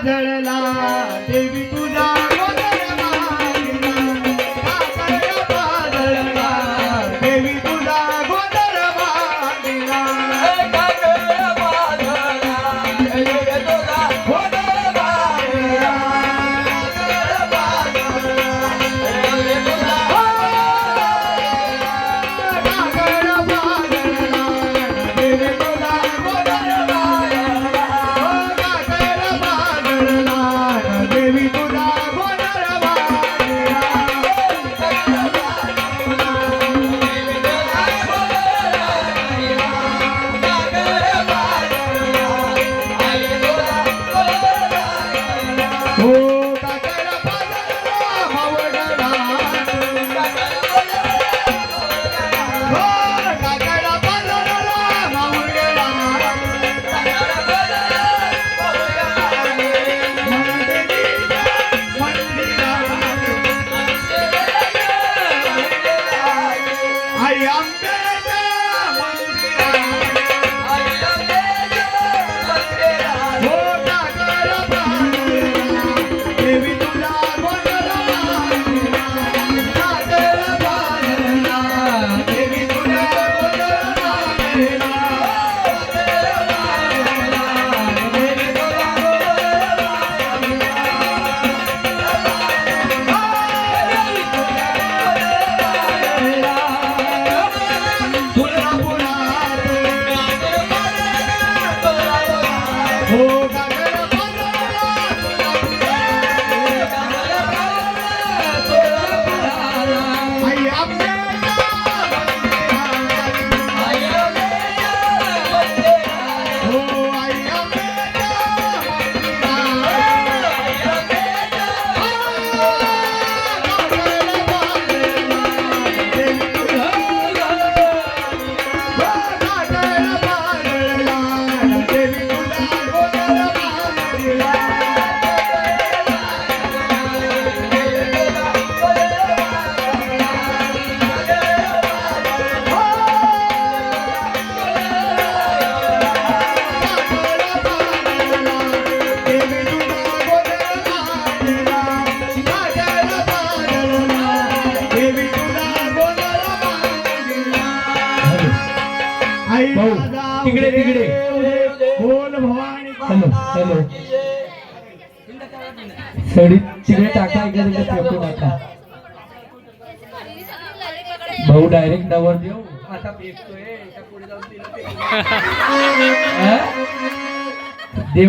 आढळला देवी तू I'm तिकडे तिकडे. बोल भवानी. हॅलो हॅलो सडी तिकडे टाका इकडे फोटो टाका. भाऊ डायरेक्ट नवर देऊ. आता भेटतोय. पुढे जाऊन देव